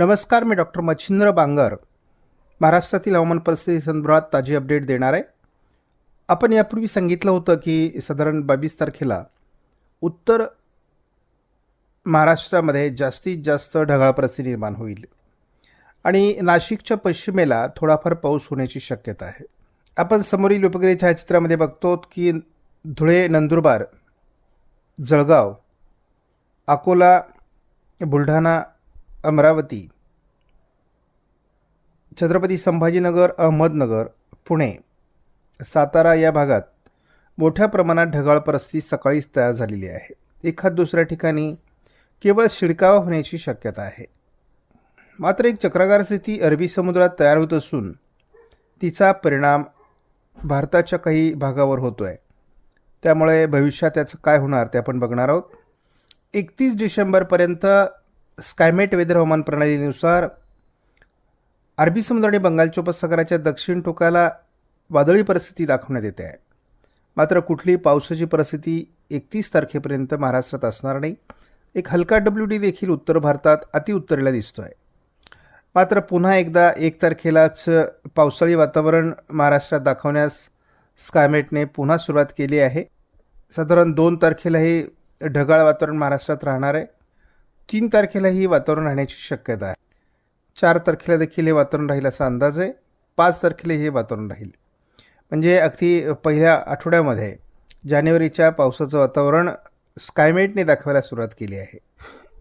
नमस्कार मी डॉक्टर मच्छिंद्र बांगर. महाराष्ट्रातील हवामान परिस्थिती संदर्भात ताजी अपडेट देणार आहे. आपण यापूर्वी सांगितलं होतं की साधारण बावीस तारखेला उत्तर महाराष्ट्रामध्ये जास्तीत जास्त ढगाळ परिस्थिती निर्माण होईल आणि नाशिकच्या पश्चिमेला थोडाफार पाऊस होण्याची शक्यता आहे. आपण समोरील उपग्रह छायाचित्रामध्ये बघतो की धुळे नंदुरबार जळगाव अकोला बुलढाणा अमरावती. छत्रपती संभाजीनगर अहमदनगर पुणे. सातारा या भागात मोठ्या प्रमाणात ढगाळ परिस्थिती सकाळीच तयार झालेली आहे. एखाद दुसऱ्या ठिकाणी केवळ शिडकावा होण्याची शक्यता आहे. मात्र एक चक्रकार स्थिती अरबी समुद्रात तयार होत असून तिचा परिणाम भारताच्या काही भागावर होतो आहे त्यामुळे भविष्यात त्याचं काय होणार ते आपण बघणार आहोत. एकतीस डिसेंबरपर्यंत स्कायमेट वेदर हवामान प्रणालीनुसार अरबी समुद्र आणि बंगालच्या उपसागराच्या दक्षिण टोकाला वादळी परिस्थिती दाखवण्यात येते. आहे मात्र कुठलीही पावसाची परिस्थिती एकतीस तारखेपर्यंत महाराष्ट्रात असणार नाही. एक हलका डब्ल्यू डी देखील उत्तर भारतात अतिउत्तरेला दिसतो आहे मात्र पुन्हा एकदा एक तारखेलाच पावसाळी वातावरण महाराष्ट्रात दाखवण्यास स्कायमेटने पुन्हा सुरुवात केली आहे. साधारण दोन तारखेलाही ढगाळ वातावरण महाराष्ट्रात राहणार आहे. तीन तारखेलाही वातावरण राहण्याची शक्यता आहे. चार तारखेला देखील हे वातावरण राहील असा अंदाज आहे. पाच तारखेला हे वातावरण राहील. म्हणजे अगदी पहिल्या आठवड्यामध्ये जानेवारीच्या पावसाचं वातावरण स्कायमेटने दाखवायला सुरुवात केली आहे.